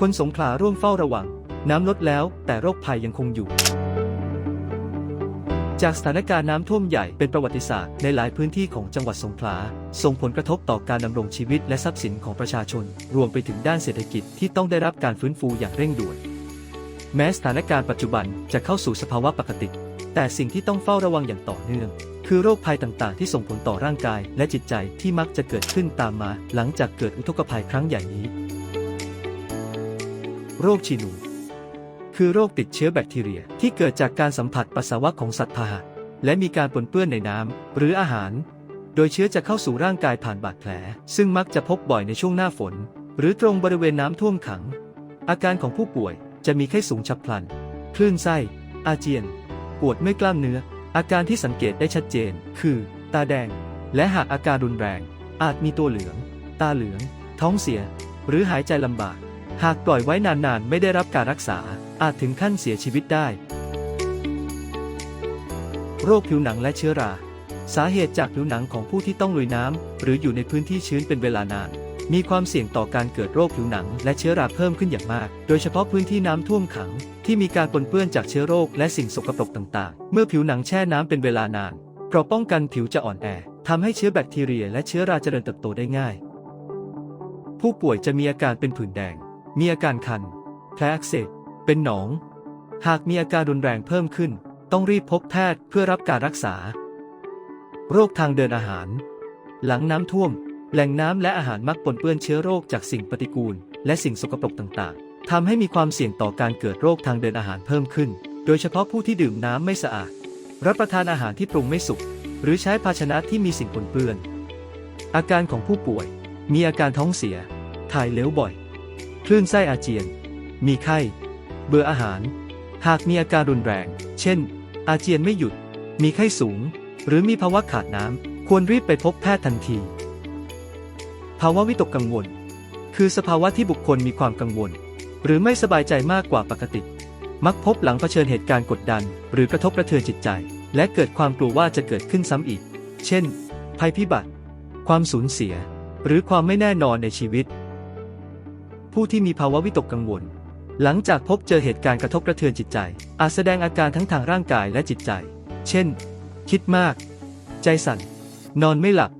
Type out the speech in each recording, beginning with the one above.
คนสงขลาร่วมเฝ้าระวัง น้ำลดแล้วแต่โรคภัยยังคงอยู่ จากสถานการณ์น้ำท่วมใหญ่เป็นประวัติศาสตร์ในหลายพื้นที่ของจังหวัดสงขลา ส่งผลกระทบต่อการดำรงชีวิตและทรัพย์สินของประชาชน รวมไปถึงด้านเศรษฐกิจที่ต้องได้รับการฟื้นฟูอย่างเร่งด่วน แม้สถานการณ์ปัจจุบันจะเข้าสู่สภาวะปกติ แต่สิ่งที่ต้องเฝ้าระวังอย่างต่อเนื่องคือโรคภัยต่างๆ ที่ส่งผลต่อร่างกายและจิตใจที่มักจะเกิดขึ้นตามมา หลังจากเกิดอุทกภัยครั้งใหญ่นี้ โรคชีนู คือโรคติดเชื้อแบคทีเรียที่เกิดจากการสัมผัสปัสสาวะของสัตว์พาหะและมีการปนเปื้อนในน้ำหรืออาหาร โดยเชื้อจะเข้าสู่ร่างกายผ่านบาดแผล ซึ่งมักจะพบบ่อยในช่วงหน้าฝน หรือตรงบริเวณน้ำท่วมขัง อาการของผู้ป่วยจะมีไข้สูงฉับพลัน คลื่นไส้ อาเจียน ปวดเมื่อยกล้ามเนื้อ อาการที่สังเกตได้ชัดเจน คือ ตาแดง และหากอาการรุนแรง อาจมีตัวเหลือง ตาเหลือง ท้องเสีย หรือหายใจลำบาก หากปล่อยไว้นานๆ ไม่ได้รับการรักษา อาจถึงขั้นเสียชีวิตได้ โรคผิวหนังและเชื้อรา สาเหตุจากผิวหนังของผู้ที่ต้องลุยน้ำหรืออยู่ในพื้นที่ชื้นเป็นเวลานาน มีความเสี่ยงต่อการเกิดโรคผิวหนังและเชื้อราเพิ่มขึ้นอย่างมาก โดยเฉพาะพื้นที่น้ำท่วมขัง ที่มีการปนเปื้อนจากเชื้อโรคและสิ่งสกปรกต่างๆ เมื่อผิวหนังแช่น้ำเป็นเวลานานเกราะป้องกันผิวจะอ่อนแอทำให้เชื้อแบคทีเรียและเชื้อราเจริญเติบโตได้ง่าย ผู้ป่วยจะมีอาการเป็นผื่นแดง มีอาการคัน แผลอักเสบ เป็นหนอง หากมีอาการรุนแรงเพิ่มขึ้น ต้องรีบพบแพทย์เพื่อรับการรักษา โรคทางเดินอาหาร หลังน้ำท่วม แหล่งน้ำและอาหารมักปนเปื้อนเชื้อโรคจากสิ่งปฏิกูล และสิ่งสกปรกต่างๆ ทำให้มีความเสี่ยงต่อการเกิดโรคทางเดินอาหารเพิ่มขึ้น โดยเฉพาะผู้ที่ดื่มน้ำไม่สะอาด รับประทานอาหารที่ปรุงไม่สุก หรือใช้ภาชนะที่มีสิ่งปนเปื้อน อาการของผู้ป่วย มีอาการท้องเสีย ถ่ายเหลวบ่อย คลื่นไส้อาเจียน มีไข้ เบื่ออาหาร หากมีอาการรุนแรง เช่น อาเจียนไม่หยุด มีไข้สูง หรือมีภาวะขาดน้ำ ควรรีบไปพบแพทย์ทันที ภาวะวิตกกังวล คือสภาวะที่บุคคลมีความกังวล หรือไม่สบายใจมากกว่าปกติ มักพบหลังเผชิญเหตุการณ์กดดัน หรือกระทบกระเทือนจิตใจ และเกิดความกลัวว่าจะเกิดขึ้นซ้ำอีก เช่น ภัยพิบัติ ความสูญเสีย หรือความไม่แน่นอนในชีวิต ผู้ที่มีภาวะวิตกกังวล หลังจากพบเจอเหตุการณ์กระทบกระเทือนจิตใจ อาจแสดงอาการทั้งทางร่างกายและจิตใจ เช่น คิดมาก ใจสั่น นอนไม่หลับ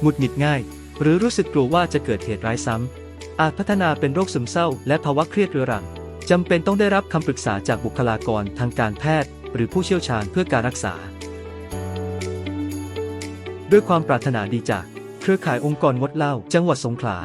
หงุดหงิดง่าย หรือรู้สึกกลัวว่าจะเกิดเหตุร้ายซ้ำ อาจพัฒนาเป็นโรคซึมเศร้า และภาวะเครียดเรื้อรังจำเป็นต้องได้รับคำปรึกษาจากบุคลากรทางการแพทย์ หรือผู้เชี่ยวชาญเพื่อการรักษา ด้วยความปรารถนาดีจาก เครือข่ายองค์กรงดเหล้าจังหวัดสงขลา